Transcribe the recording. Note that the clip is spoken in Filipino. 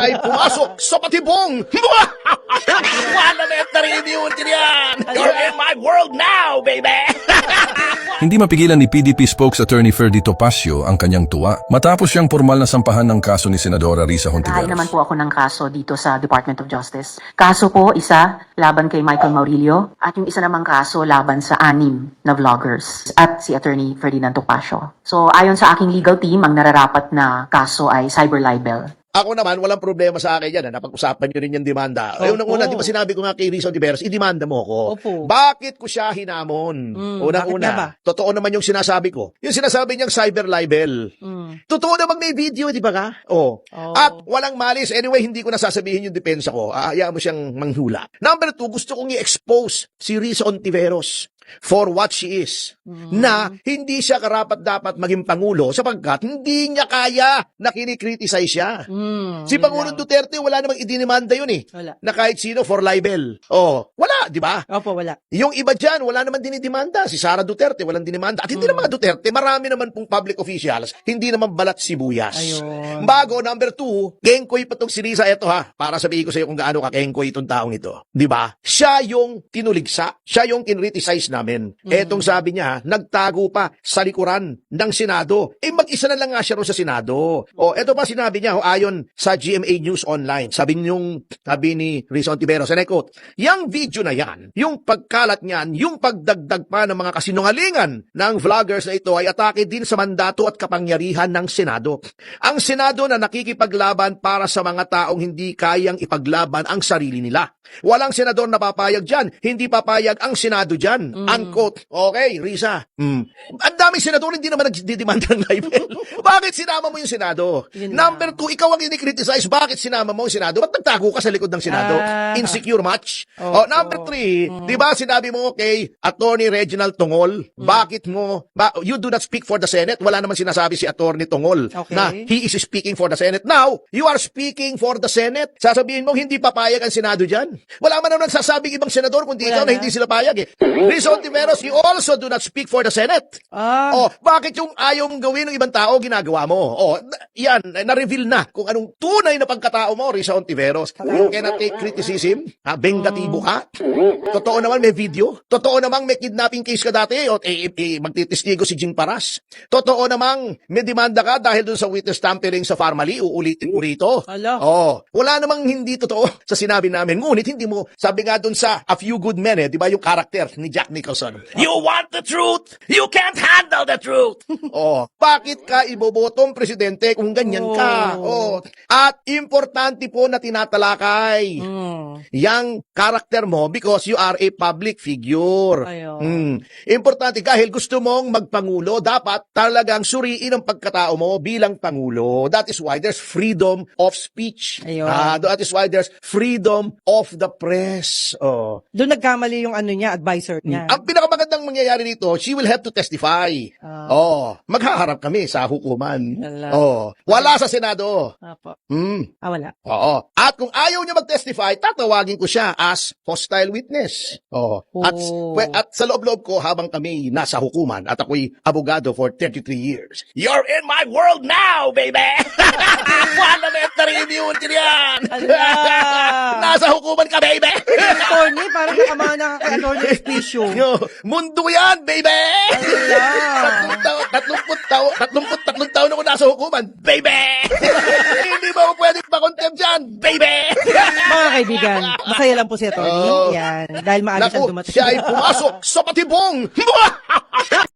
ay pumasok sa patibong. Parliamentary immunity yan. You're in my world now, baby. Hindi mapigilan ni PDP spokes attorney Ferdy Topacio ang kanyang tuwa matapos siyang formal na sampahan ng kaso ni Senadora Risa Hontiveros. naman po ako ng kaso dito sa Department of Justice. Kaso po, isa, laban kay Michael Maurilio, at yung isa namang kaso, laban sa anim na vloggers at si Attorney Ferdinand Topacio. So, ayon sa aking legal team, ang nararapat na kaso ay cyber libel. Ako naman, walang problema sa akin yan. Ha? Napag-usapan nyo rin yung demanda. Opo. Ayun, una, di ba sinabi ko nga kay Rizal Tiberos, idemanda mo ko. Opo. Bakit ko siya hinamon? Mm, Unang-una, ba? totoo naman yung sinasabi ko. Yung sinasabi niyang cyber libel. Mm. Totoo naman may video, di ba ka? Oh. Oo. At walang malis. Anyway, hindi ko nasasabihin yung depensa ko. Aayaan mo siyang manghula. Number two, gusto kong i-expose si Risa Ontiveros for what she is. Na hindi siya karapat dapat maging Pangulo sapagkat hindi niya kaya na kinikriticize siya. Mm, Si Pangulong lang. Duterte, wala namang idinimanda yun eh. Wala. Na kahit sino for libel. Oh, wala, di ba? Opo, wala. Yung iba dyan, wala naman dinidemanda. Si Sara Duterte, walang dinimanda. At hindi Mm. naman Duterte, marami naman pong public officials, hindi naman balat sibuyas. Ayun. Bago, number two, kengkoy pa tong si Risa. Ito ha, para sabihin ko sa iyo kung gaano ka kengkoy itong taong ito. Di ba? Siya yung tinuligsa. Siya yung kinriticize namin. Mm. Etong sabi niya, ha, nagtago pa sa likuran ng Senado. Eh, mag-isa na lang nga siya sa Senado. O, eto pa sinabi niya, ho, ayon sa GMA News Online. Sabi niyong, sabi ni Risa Ontiveros, and I quote, Yang video na yan, yung pagkalat niyan, yung pagdagdag pa ng mga kasinungalingan ng vloggers na ito ay atake din sa mandato at kapangyarihan ng Senado. Ang Senado na nakikipaglaban para sa mga taong hindi kayang ipaglaban ang sarili nila. Walang senador na papayag dyan. Hindi papayag ang Senado dyan. Unquote. Okay, Risa. Mm. Ang daming senador hindi naman nagdidemanda ng libel. Bakit sinama mo yung Senado? Yun Number two, ikaw ang ini-criticize. Bakit sinama mo yung Senado? Ba't nagtago ka sa likod ng Senado? Ah. Insecure match? Opo. Oh, number three, di ba sinabi mo kay Attorney Reginald Tungol, bakit mo, ba, you do not speak for the Senate? Wala naman sinasabi si Attorney Tungol Okay. na he is speaking for the Senate. Now, you are speaking for the Senate. Sasabihin mo, hindi papayag ang Senado dyan. Wala man naman nagsasabing ibang senador kundi Wala ikaw na na. hindi sila payag eh. Rizal Tiveros, you also do not speak for the Senate. Ah, Oh, bakit yung ayaw mong gawin ng ibang tao, ginagawa mo? Oh, yan, na-reveal na kung anong tunay na pagkatao mo, Risa Ontiveros. You cannot take criticism. Ha? Bengatibo ka. Totoo naman may video. Totoo namang may kidnapping case ka dati o eh, eh, eh, magtitistigo si Jing Paras. Totoo namang may demanda ka dahil dun sa witness tampering sa Farmally, uulitin mo rito. Ala. Oh, wala namang hindi totoo sa sinabi namin. Ngunit hindi mo, sabi nga dun sa A Few Good Men, eh, di ba yung karakter ni Jack Nicholson? You want the truth? You can't handle the truth! oh, bakit ka ibobotong presidente kung ganyan ka? Oh. At importante po na tinatalakay mm. yang karakter mo because you are a public figure. Ayun. Mm. Importante dahil gusto mong magpangulo, dapat talagang suriin ang pagkatao mo bilang pangulo. That is why there's freedom of speech. Ayun. Ah, that is why there's freedom of the press. Oh. Doon nagkamali yung ano niya, advisor niya. Ang pinakamagandang mangyayari dito, she will have to testify. Ah. oh, maghaharap kami sa hukuman. Wala. Oh, wala sa Senado. Apo. Mm. Ah, wala. Oo. At kung ayaw niya mag-testify, tatawagin ko siya as hostile witness. At, Oh. we- at sa loob-loob ko habang kami nasa hukuman at ako'y abogado for 33 years. You're in my world now, baby! Parliamentary immunity yan! Ala! Nasa hukuman ka, baby! attorney, parang nakamana ka kay attorney Espicio. Yo, mundo yan, baby! Tatlong taon, tatlong taon, tatlong tatlong taon ako nasa hukuman, baby! Hindi ba ako pwedeng pa-contempt dyan, baby! Mga kaibigan, masaya lang po si